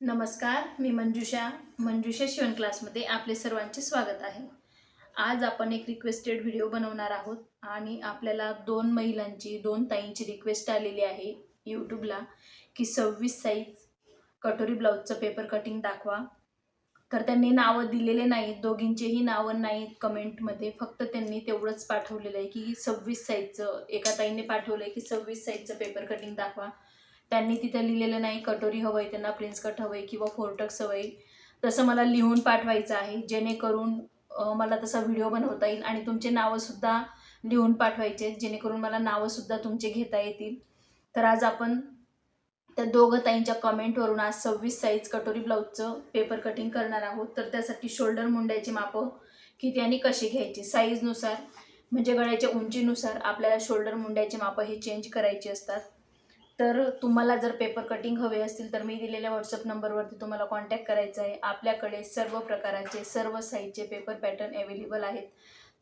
नमस्कार मी मंजुषा. मंजुषा शिवण क्लासमध्ये आपले सर्वांचे स्वागत आहे. आज आपण एक रिक्वेस्टेड व्हिडिओ बनवणार आहोत आणि आपल्याला दोन महिलांची दोन ताईंची रिक्वेस्ट आलेली आहे यूट्यूबला की सव्वीस साईज कटोरी ब्लाऊजचं पेपर कटिंग दाखवा. तर त्यांनी नावं दिलेले नाहीत दोघींचेही नावं नाहीत कमेंटमध्ये फक्त त्यांनी तेवढंच पाठवलेलं आहे की सव्वीस साईजचं एका ताईंनी पाठवलं आहे की सव्वीस साईजचं पेपर कटिंग दाखवा. त्यांनी तिथं लिहिलेलं नाही कटोरी हवं आहे त्यांना प्रिन्स कट हवं आहे किंवा फोरटक्स हवं आहे तसं मला लिहून पाठवायचं आहे जेणेकरून मला तसा व्हिडिओ बनवता येईल आणि तुमचे नावंसुद्धा लिहून पाठवायचे आहेत, जेणेकरून मला नावंसुद्धा तुमचे घेता येतील. तर आज आपण त्या दोघं ताईंच्या कमेंटवरून आज सव्वीस साईज कटोरी ब्लाऊजचं पेपर कटिंग करणार आहोत. तर त्यासाठी शोल्डर मुंड्याची मापं किती आणि कशी घ्यायची? साईजनुसार म्हणजे गळ्याच्या उंचीनुसार आपल्याला शोल्डर मुंड्याची मापं हे चेंज करायची असतात. तर तुम्हाला जर पेपर कटिंग हवे असतील तर मी दिलेल्या व्हॉट्सअप नंबरवरती तुम्हाला कॉन्टॅक्ट करायचा आहे. आपल्याकडे सर्व प्रकारांचे सर्व साईजचे पेपर पॅटर्न अवेलेबल आहेत.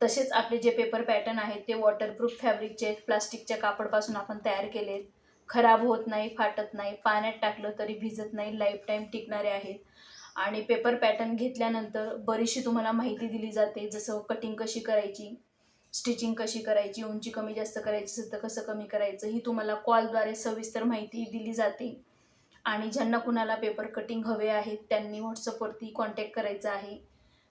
तसेच आपले जे पेपर पॅटर्न आहेत ते वॉटरप्रूफ फॅब्रिकचे आहेत प्लास्टिकच्या कापडपासून आपण तयार केले आहेत खराब होत नाही फाटत नाही पाण्यात टाकलं तरी भिजत नाही लाईफ टाईम टिकणारे आहेत. आणि पेपर पॅटर्न घेतल्यानंतर बरीचशी तुम्हाला माहिती दिली जाते जसं कटिंग कशी करायची स्टिचिंग कशी करायची उंची कमी जास्त करायची असेल तर कसं कमी करायचं ही तुम्हाला कॉलद्वारे सविस्तर माहिती दिली जाते. आणि ज्यांना कुणाला पेपर कटिंग हवे आहेत त्यांनी व्हॉट्सअपवरती कॉन्टॅक्ट करायचा आहे.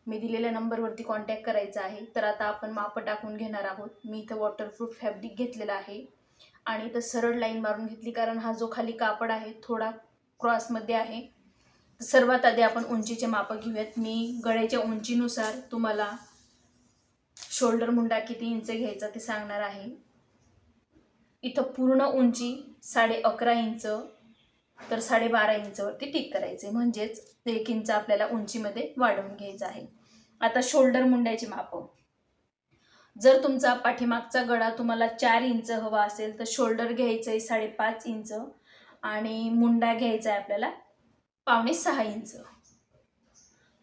मी दिलेल्या नंबरवरती कॉन्टॅक्ट करायचा आहे. तर आता आपण मापं टाकून घेणार आहोत. मी इथं वॉटरप्रूफ फॅब्रिक घेतलेला आहे. आणि इथं सरळ लाईन मारून घेतली कारण हा जो खाली कापड आहे थोडा क्रॉसमध्ये आहे. सर्वात आधी आपण उंचीचे मापं घेऊयात. मी गळ्याच्या उंचीनुसार तुम्हाला शोल्डर मुंडा किती इंच घ्यायचा ते सांगणार आहे. इथं पूर्ण उंची साडे अकरा इंच तर साडेबारा इंचवरती टिक करायचे म्हणजेच एक इंच आपल्याला उंचीमध्ये वाढवून घ्यायचं आहे. आता शोल्डर मुंड्याची मापं. जर तुमचा पाठीमागचा गळा तुम्हाला चार इंच हवा असेल तर शोल्डर घ्यायचं आहे साडेपाच इंच आणि मुंडा घ्यायचा आहे आपल्याला पावणे सहा इंच.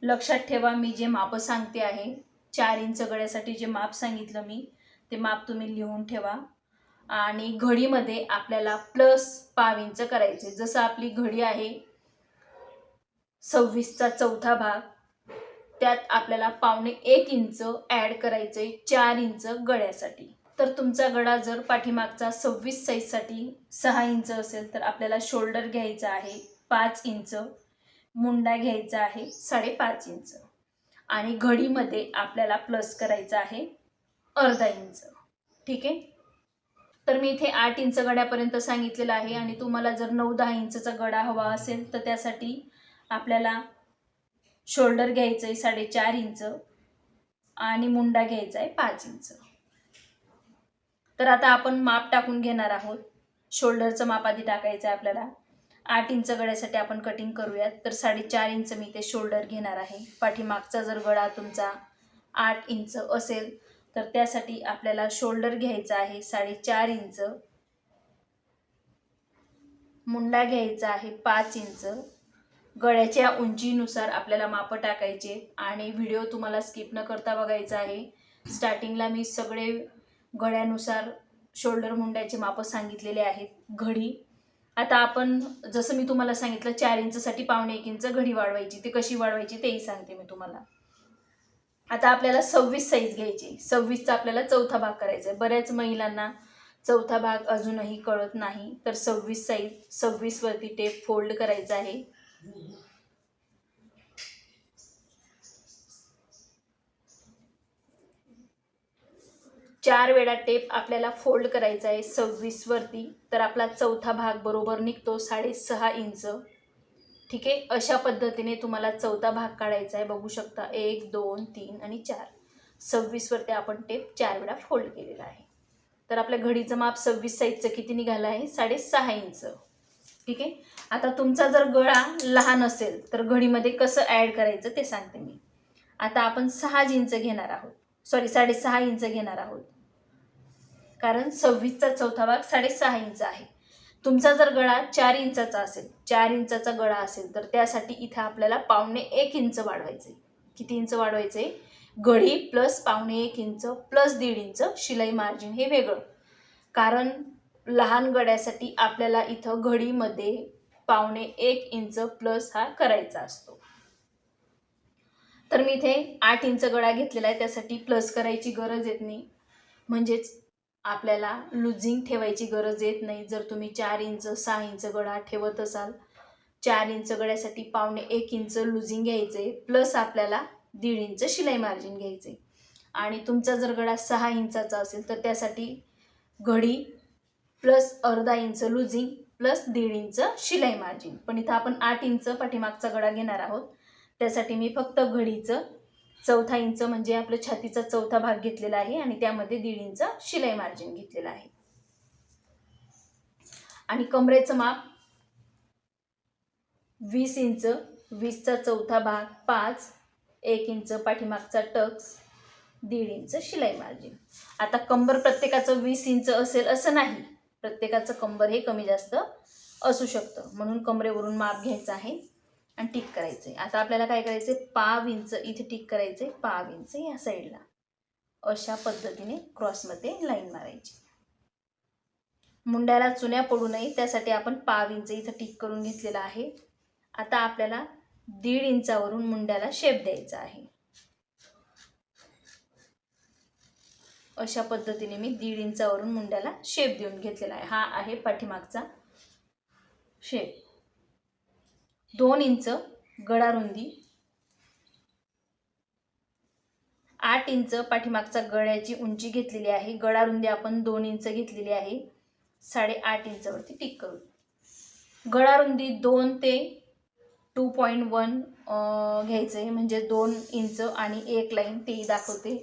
लक्षात ठेवा मी जे मापं सांगते आहे चार इंच गळ्यासाठी जे माप सांगितलं मी ते माप तुम्ही लिहून ठेवा. आणि घडीमध्ये आपल्याला प्लस पाव इंच करायचे. जसं आपली घडी आहे सव्वीसचा चौथा भाग त्यात आपल्याला पावणे एक इंच ॲड करायचे चार इंच गळ्यासाठी. तर तुमचा गळा जर पाठीमागचा सव्वीस साईजसाठी सहा इंच असेल तर आपल्याला शोल्डर घ्यायचा आहे पाच इंच मुंडा घ्यायचा आहे साडेपाच इंच. आणि घडीमध्ये आपल्याला प्लस करायचं आहे अर्धा इंच. ठीक आहे? तर मी इथे आठ इंच गड्यापर्यंत सांगितलेलं आहे आणि तुम्हाला जर नऊ दहा इंचचा गडा हवा असेल तर त्यासाठी आपल्याला शोल्डर घ्यायचं आहे साडेचार इंच आणि मुंडा घ्यायचा आहे पाच इंच. तर आता आपण माप टाकून घेणार आहोत. शोल्डरचं माप आधी टाकायचं आहे आपल्याला. आठ इंच गळ्यासाठी आपण कटिंग करूयात. तर साडेचार इंच मी ते शोल्डर घेणार आहे. पाठीमागचा जर गळा तुमचा आठ इंच असेल तर त्यासाठी आपल्याला शोल्डर घ्यायचा आहे साडेचार इंच. मुंडा घ्यायचा आहे पाच इंच. गळ्याच्या उंचीनुसार आपल्याला मापं टाकायचे आणि व्हिडिओ तुम्हाला स्किप न करता बघायचा आहे. स्टार्टिंगला मी सगळे गळ्यानुसार शोल्डर मुंड्याचे मापं सांगितलेले आहेत. घडी आता आपण जसं मी तुम्हाला सांगितलं चार इंचसाठी पावणे एक इंच घडी वाढवायची ती कशी वाढवायची तेही सांगते मी तुम्हाला. आता आपल्याला सव्वीस साईज घ्यायची सव्वीसचा आपल्याला चौथा भाग करायचा आहे. बऱ्याच महिलांना चौथा भाग अजूनही कळत नाही. तर सव्वीस साईज सव्वीसवरती टेप फोल्ड करायचा आहे. चार वेळा टेप आपल्याला फोल्ड करायचा आहे सव्वीसवरती तर आपला चौथा भाग बरोबर निघतो साडेसहा इंच. ठीक आहे? अशा पद्धतीने तुम्हाला चौथा भाग काढायचा आहे. बघू शकता एक दोन तीन आणि चार. सव्वीसवरती आपण टेप चार वेळा फोल्ड केलेला आहे. तर आपल्या घडीचं माप सव्वीस साईजचं किती निघालं आहे? साडेसहा इंच. ठीक आहे? आता तुमचा जर गळा लहान असेल तर घडीमध्ये कसं ॲड करायचं ते सांगते मी. आता आपण सहा इंच घेणार आहोत. सॉरी साडेसहा इंच घेणार आहोत. कारण सव्वीसचा चौथा भाग साडेसहा इंच आहे. तुमचा जर गळा चार इंचाचा असेल चार इंचाचा गळा असेल तर त्यासाठी इथं आपल्याला पावणे एक इंच वाढवायचं. आहे किती इंच वाढवायचं? आहे घडी प्लस पावणे एक इंच प्लस दीड इंच शिलाई मार्जिन हे वेगळं. कारण लहान गड्यासाठी आपल्याला इथं घडीमध्ये पावणे एक इंच प्लस हा करायचा असतो. तर मी इथे आठ इंच गळा घेतलेला आहे त्यासाठी प्लस करायची गरज येत नाही. म्हणजेच आपल्याला लुझिंग ठेवायची गरज येत नाही. जर तुम्ही चार इंच सहा इंच गळा ठेवत असाल चार इंच गळ्यासाठी पावणे एक इंच लुझिंग घ्यायचं आहे प्लस आपल्याला दीड इंच शिलाई मार्जिन घ्यायचं. आहे आणि तुमचा जर गळा सहा इंचाचा असेल तर त्यासाठी घडी प्लस अर्धा इंच लुझिंग प्लस दीड इंच शिलाई मार्जिन. पण इथं आपण आठ इंच पाठीमागचा गळा घेणार आहोत. त्यासाठी मी फक्त घडीचं चौथा इंच म्हणजे आपलं छातीचा चौथा भाग घेतलेला आहे आणि त्यामध्ये दीड इंच शिलाई मार्जिन घेतलेलं आहे. आणि कमरेचं माप वीस इंच वीसचा चौथा भाग पाच एक इंच पाठीमागचा टक्स दीड इंच शिलाई मार्जिन आता कंबर प्रत्येकाचं वीस इंच असेल असं नाही. प्रत्येकाचं कंबर हे कमी जास्त असू शकतं. म्हणून कमरेवरून माप घ्यायचं आहे. आणि टिक करायचं आहे आता आपल्याला काय करायचं आहे पाव इंच इथे टिक करायचं आहे पाव इंच या साईडला. अशा पद्धतीने क्रॉसमध्ये लाईन मारायची. मुंड्याला चुन्या पडू नये त्यासाठी आपण पाव इंच इथं टिक करून घेतलेला आहे. आता आपल्याला दीड इंचावरून मुंड्याला शेप द्यायचा आहे. अशा पद्धतीने मी दीड इंचावरून मुंड्याला शेप देऊन घेतलेला आहे. हा आहे पाठीमागचा शेप दोन इंच गळारुंदी आठ इंच पाठीमागचा गळ्याची उंची घेतलेली आहे. गळारुंदी आपण दोन इंच घेतलेली आहे. साडेआठ इंचवरती टिक करू. गळारुंदी दोन ते टू पॉईंट वन घ्यायचं आहे म्हणजे दोन इंच आणि एक लाईन तेही दाखवते.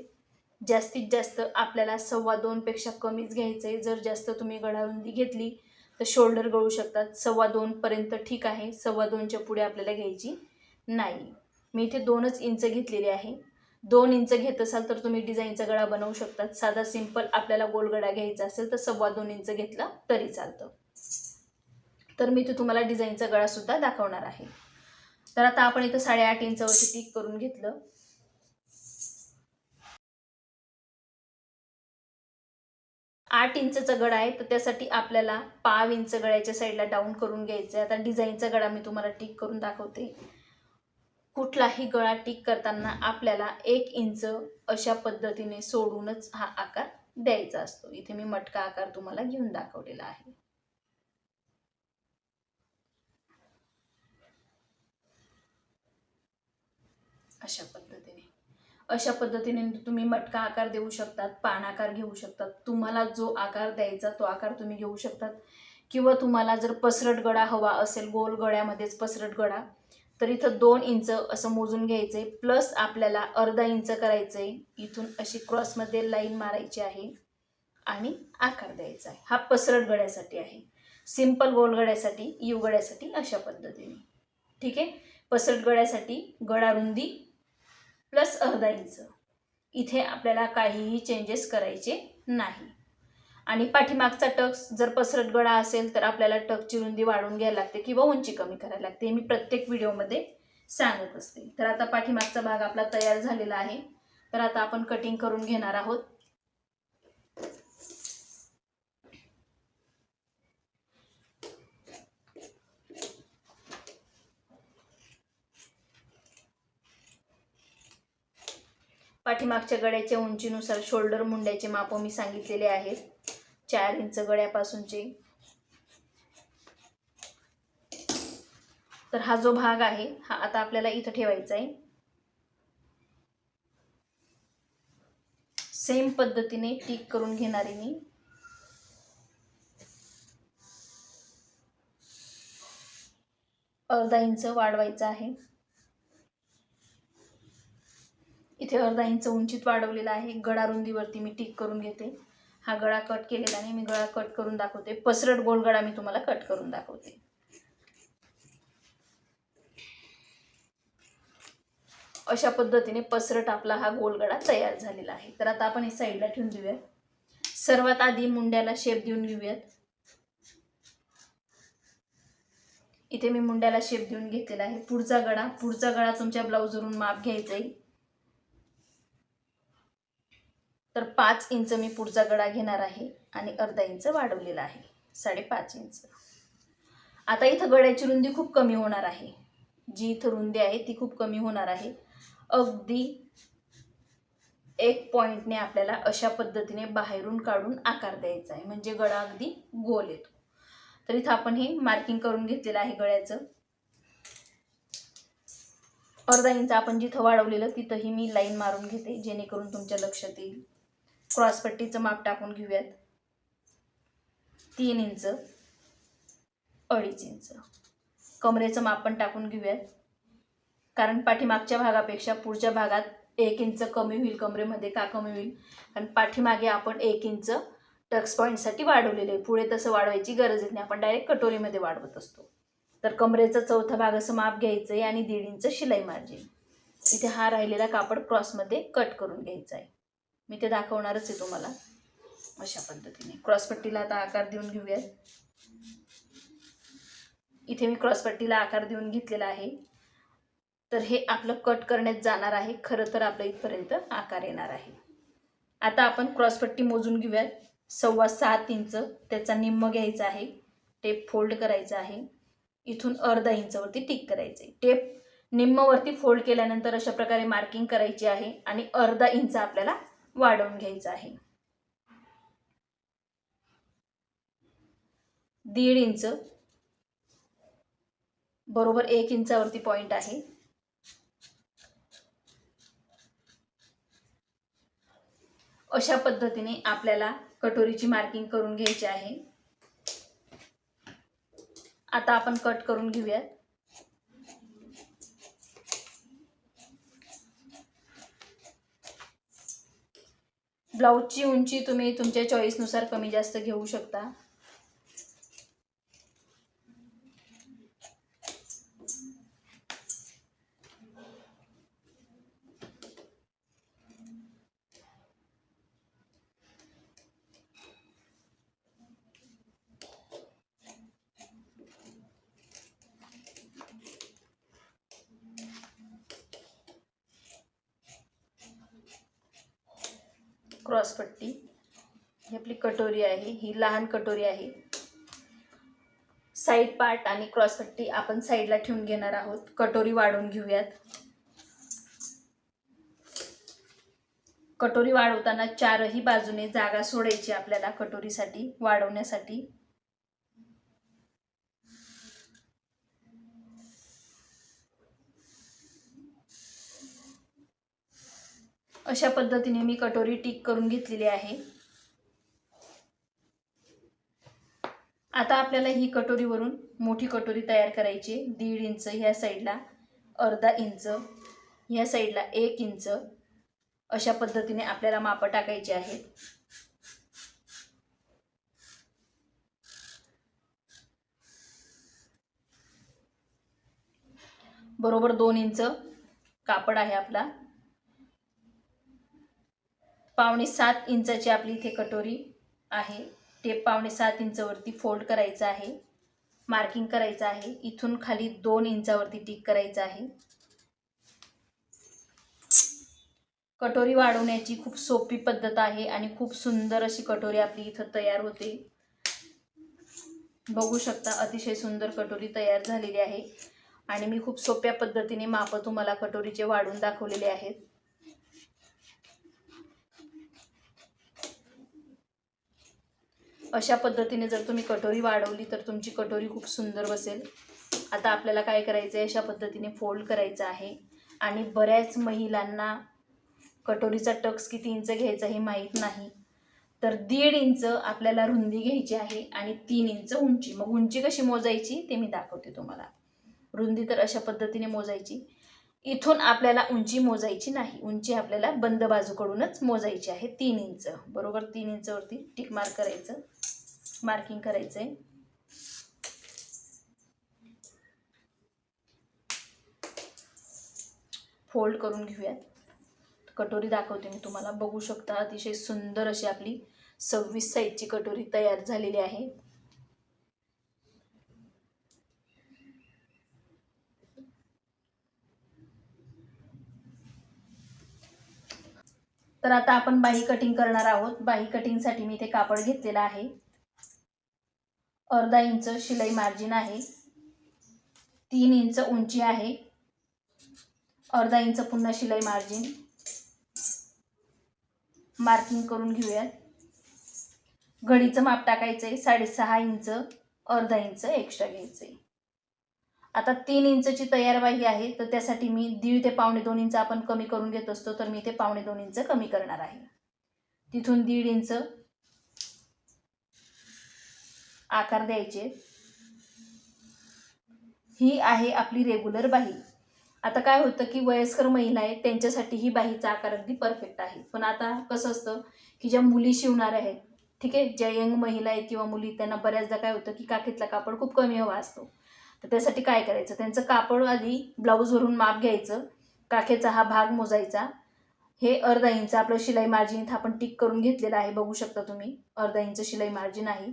जास्तीत जास्त आपल्याला सव्वा दोनपेक्षा कमीच घ्यायचं आहे जर जास्त तुम्ही गळारुंदी घेतली तर शोल्डर गळू शकतात. सव्वा दोनपर्यंत ठीक आहे. सव्वा दोनच्या पुढे आपल्याला घ्यायची नाही. मी इथे दोनच इंच घेतलेली आहे. दोन इंच घेत असाल तर तुम्ही डिझाईनचा गळा बनवू शकतात. साधा सिंपल आपल्याला गोल गळा घ्यायचा असेल तर सव्वा दोन इंच घेतला तरी चालतं. तर मी इथे तुम्हाला डिझाईनचा गळासुद्धा दाखवणार आहे. तर आता आपण इथं साडेआठ इंचावरती टिक करून घेतलं. आठ इंचचा गळा आहे तर त्यासाठी आपल्याला पाव इंच गळ्याच्या साईडला डाऊन करून घ्यायचं आहे. आता डिझाईनचा गळा मी तुम्हाला टिक करून दाखवते. कुठलाही गळा टिक करताना आपल्याला एक इंच अशा पद्धतीने सोडूनच हा आकार द्यायचा असतो. इथे मी मटका आकार तुम्हाला घेऊन दाखवलेला आहे. अशा पद्धतीने. अशा पद्धतीने तुम्ही मटका आकार देऊ शकतात पान आकार घेऊ शकतात. तुम्हाला जो आकार द्यायचा तो आकार तुम्ही घेऊ शकतात. किंवा तुम्हाला जर पसरट गडा हवा असेल गोल गड्यामध्येच पसरट गडा तर इथं दोन इंच असं मोजून घ्यायचं आहे प्लस आपल्याला अर्धा इंच करायचं आहे इथून अशी क्रॉसमध्ये लाईन मारायची आहे आणि आकार द्यायचा आहे. हा पसरट गड्यासाठी आहे. सिंपल गोल गळ्यासाठी यू अशा पद्धतीने. ठीक आहे? पसरट गळ्यासाठी गडा रुंदी प्लस अर्धा इंच इथे आपल्याला काहीही चेंजेस करायचे नाही. आणि पाठीमागचा टक्स जर पसरट गळा असेल तर आपल्याला टकची रुंदी वाढवून घ्यायला लागते किंवा उंची कमी करायला लागते. हे मी प्रत्येक व्हिडिओमध्ये सांगत असते. तर आता पाठीमागचा भाग आपला तयार झालेला आहे. तर आता आपण कटिंग करून घेणार आहोत. पाठीमागच्या गळ्याच्या उंचीनुसार शोल्डर मुंड्याचे माप मी सांगितलेले आहेत. चार इंच गळ्यापासूनचे तर हा जो भाग आहे हा आता आपल्याला इथं ठेवायचा आहे. सेम पद्धतीने टिक करून घेणारे मी. अर्धा इंच वाढवायचा आहे. इथे अर्धा इंच उंचीत वाढवलेला आहे. गळा रुंदीवरती मी टिक करून घेते. हा गळा कट केलेला नाही मी गळा कट करून दाखवते. पसरट गोल गळा मी तुम्हाला कट करून दाखवते. अशा पद्धतीने पसरट आपला हा गोलगडा तयार झालेला आहे. तर आता आपण हे साईडला ठेवून देऊया सर्वात आधी मुंड्याला शेप देऊन घेऊयात. इथे मी मुंड्याला शेप देऊन घेतलेला आहे. पुढचा गळा. पुढचा गळा तुमच्या ब्लाऊजवरून माप घ्यायचा आहे तर पाच इंच मी पुढचा गळा घेणार आहे आणि अर्धा इंच वाढवलेला आहे साडेपाच इंच. आता इथं गळ्याची रुंदी खूप कमी होणार आहे. जी इथं रुंदी आहे ती खूप कमी होणार आहे. अगदी एक पॉईंटने आपल्याला अशा पद्धतीने बाहेरून काढून आकार द्यायचा आहे. म्हणजे गळा अगदी गोल येतो. तर इथं आपण हे मार्किंग करून घेतलेलं आहे गळ्याचं अर्धा इंच आपण जिथं वाढवलेलं तिथंही मी लाईन मारून घेते जेणेकरून तुमच्या लक्षात येईल. क्रॉसपट्टीचं माप टाकून घेऊयात. तीन इंच अडीच इंच. कमरेचं माप पण टाकून घेऊयात. कारण पाठीमागच्या भागापेक्षा पुढच्या भागात एक इंच कमी होईल कमरेमध्ये का कमी होईल? कारण पाठीमागे आपण एक इंच टक्स पॉईंटसाठी वाढवलेले आहे. पुढे तसं वाढवायची गरज येत नाही. आपण डायरेक्ट कटोरीमध्ये वाढवत असतो. तर कमरेचा चौथा भाग असं माप घ्यायचं आहे आणि दीड इंच शिलाई मार्जिन इथे हा राहिलेला कापड क्रॉसमध्ये कट करून घ्यायचा आहे. मी ते दाखवणारच आहे तुम्हाला. अशा पद्धतीने. क्रॉसपट्टीला आता आकार देऊन घेऊयात. इथे मी क्रॉसपट्टीला आकार देऊन घेतलेला आहे. तर हे आपलं कट करण्यात जाणार आहे. खरं तर आपलं इथपर्यंत आकार येणार आहे. आता आपण क्रॉसपट्टी मोजून घेऊयात. सव्वा सात इंच त्याचा निम्म घ्यायचा आहे. टेप फोल्ड करायचा आहे. इथून अर्धा इंचवरती टिक आहे टेप निम्मवरती फोल्ड केल्यानंतर अशा प्रकारे मार्किंग करायची आहे आणि अर्धा इंच आपल्याला वाढवून घ्यायचं आहे. दीड इंच बरोबर एक इंचावरती पॉईंट आहे. अशा पद्धतीने आपल्याला कटोरीची मार्किंग करून घ्यायची आहे. आता आपण कट करून घेऊयात. ब्लाऊजची उंची तुम्ही तुमच्या चॉईसनुसार कमी जास्त घेऊ शकता. क्रॉसपट्टी. ही आपली कटोरी आहे ही लहान कटोरी आहे. साईड पार्ट आणि क्रॉसपट्टी आपण साईडला ठेवून घेणार आहोत. कटोरी वाढवून घेऊयात. कटोरी वाढवताना चारही बाजूने जागा सोडायची आपल्याला कटोरीसाठी वाढवण्यासाठी. अशा पद्धतीने मी कटोरी टिक करून घेतलेली आहे. आता आपल्याला ही कटोरीवरून मोठी कटोरी तयार करायची आहे. दीड इंच ह्या साईडला अर्धा इंच ह्या साईडला एक इंच अशा पद्धतीने आपल्याला मापं टाकायची आहेत. बरोबर दोन इंच कापड आहे आपला. पावणे सात इंचाची आपली इथे कटोरी आहे. टेप पावणे सात इंचावरती फोल्ड करायचं आहे. मार्किंग करायचं आहे. इथून खाली दोन इंचावरती टिक करायचं आहे. कटोरी वाढवण्याची खूप सोपी पद्धत आहे आणि खूप सुंदर अशी कटोरी आपली इथं तयार होते. बघू शकता अतिशय सुंदर कटोरी तयार झालेली आहे. आणि मी खूप सोप्या पद्धतीने मापं तुम्हाला कटोरीचे वाढून दाखवलेले आहेत. अशा पद्धतीने जर तुम्ही कटोरी वाढवली तर तुमची कटोरी खूप सुंदर बसेल. आता आपल्याला काय करायचं आहे अशा पद्धतीने फोल्ड करायचं आहे. आणि बऱ्याच महिलांना कटोरीचा टक्स किती इंच घ्यायचा हे माहीत नाही. तर दीड इंच आपल्याला रुंदी घ्यायची आहे आणि तीन इंच उंची. मग उंची कशी मोजायची ते मी दाखवते तुम्हाला. रुंदी तर अशा पद्धतीने मोजायची. इथून आपल्याला उंची मोजायची नाही. उंची आपल्याला बंद बाजूकडूनच मोजायची आहे. तीन इंच. बरोबर? तीन इंचवरती टिक मार्क करायचं. मार्किंग करायचं आहे फोल्ड करून घेऊयात. कटोरी दाखवते मी तुम्हाला. बघू शकता अतिशय सुंदर अशी आपली सव्वीस साईजची कटोरी तयार झालेली आहे. तर आता आपण बाही कटिंग करणार आहोत. बाही कटिंगसाठी मी इथे कापड घेतलेलं आहे. अर्धा इंच शिलाई मार्जिन आहे. तीन इंच उंची आहे. अर्धा इंच पुन्हा शिलाई मार्जिन मार्किंग करून घेऊयात. घडीचं माप टाकायचं आहे साडेसहा इंच अर्धा इंच एक्स्ट्रा घ्यायचं आहे आता तीन इंचची तयार बाही आहे तर त्यासाठी मी दीड ते पावणे दोन इंच आपण कमी करून घेत असतो तर मी ते पावणे दोन इंच कमी करणार आहे. तिथून दीड इंच आकार द्यायचे. ही आहे आपली रेग्युलर बाही. आता काय होतं की वयस्कर महिला आहेत त्यांच्यासाठी ही बाहीचा आकार अगदी परफेक्ट आहे. पण आता कसं असतं की ज्या मुली शिवणार आहेत ठीक आहे ज्या यंग महिला आहेत किंवा मुली त्यांना बऱ्याचदा काय होतं की काखेतला कापड खूप कमी हवा असतो. तर त्यासाठी काय करायचं? त्यांचं कापड आधी ब्लाऊजवरून माप घ्यायचं. काखेचा हा भाग मोजायचा. हे अर्धा इंच आपलं शिलाई मार्जिन इथं आपण टिक करून घेतलेला आहे बघू शकता तुम्ही. अर्धा इंच शिलाई मार्जिन आहे.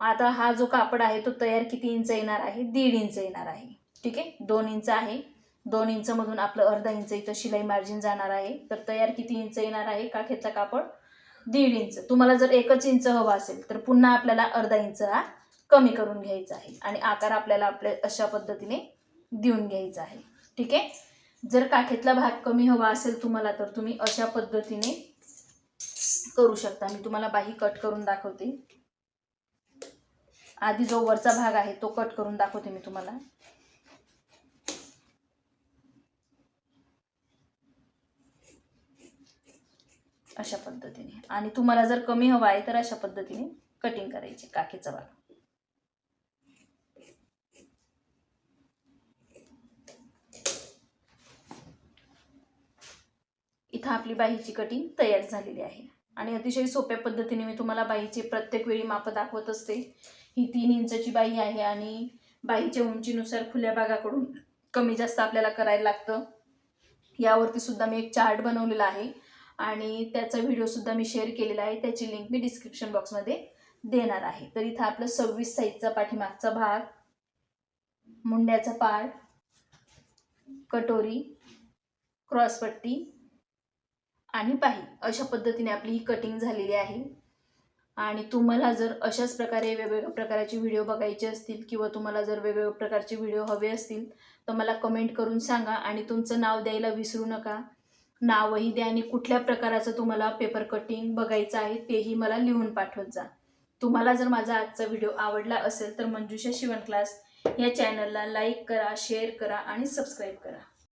आता हा जो कापड आहे तो तयार किती इंच येणार आहे? दीड इंच येणार आहे. ठीक आहे? दोन इंच आहे. दोन इंचमधून आपलं अर्धा इंच इथं शिलाई मार्जिन जाणार आहे. तर तयार किती इंच येणार आहे काखेचा कापड? दीड इंच. तुम्हाला जर एकच इंच हवा असेल तर पुन्हा आपल्याला अर्धा इंच हा कमी करून घ्यायचा आहे आणि आकार आपल्याला आपल्या अशा पद्धतीने देऊन घ्यायचा आहे. ठीक आहे? जर काखेतला भाग कमी हवा असेल तुम्हाला तर तुम्ही अशा पद्धतीने करू शकता. मी तुम्हाला बाही कट करून दाखवते. आधी जो वरचा भाग आहे तो कट करून दाखवते मी तुम्हाला. अशा पद्धतीने. आणि तुम्हाला जर कमी हवा आहे तर अशा पद्धतीने कटिंग करायची काखेचा भाग. इथं आपली बाहीची कटिंग तयार झालेली आहे. आणि अतिशय सोप्या पद्धतीने मी तुम्हाला बाईचे प्रत्येक वेळी माप दाखवत असते. ही तीन इंचची बाई आहे आणि बाईच्या उंचीनुसार खुल्या भागाकडून कमी जास्त आपल्याला करायला लागतं. यावरती सुद्धा मी एक चार्ट बनवलेला आहे आणि त्याचा व्हिडिओसुद्धा मी शेअर केलेला आहे. त्याची लिंक मी डिस्क्रिप्शन बॉक्समध्ये देणार आहे. तर इथं आपलं सव्वीस साईजचा पाठीमागचा भाग मुंड्याचा पार्ट कटोरी क्रॉसपट्टी आणि पाही अशा पद्धतीने आपली ही कटिंग झालेली आहे. आणि तुम्हाला जर अशाच प्रकारे वेगवेगळ्या प्रकारचे व्हिडिओ बघायचे असतील किंवा तुम्हाला जर वेगवेगळ्या प्रकारचे व्हिडिओ हवे असतील तर मला कमेंट करून सांगा आणि तुमचं नाव द्यायला विसरू नका. नावही द्या आणि कुठल्या प्रकाराचं तुम्हाला पेपर कटिंग बघायचं आहे तेही मला लिहून पाठवत जा. तुम्हाला जर माझा आजचा व्हिडिओ आवडला असेल तर मंजुषा शिवण क्लास या चॅनलला लाईक करा शेअर करा आणि सबस्क्राईब करा.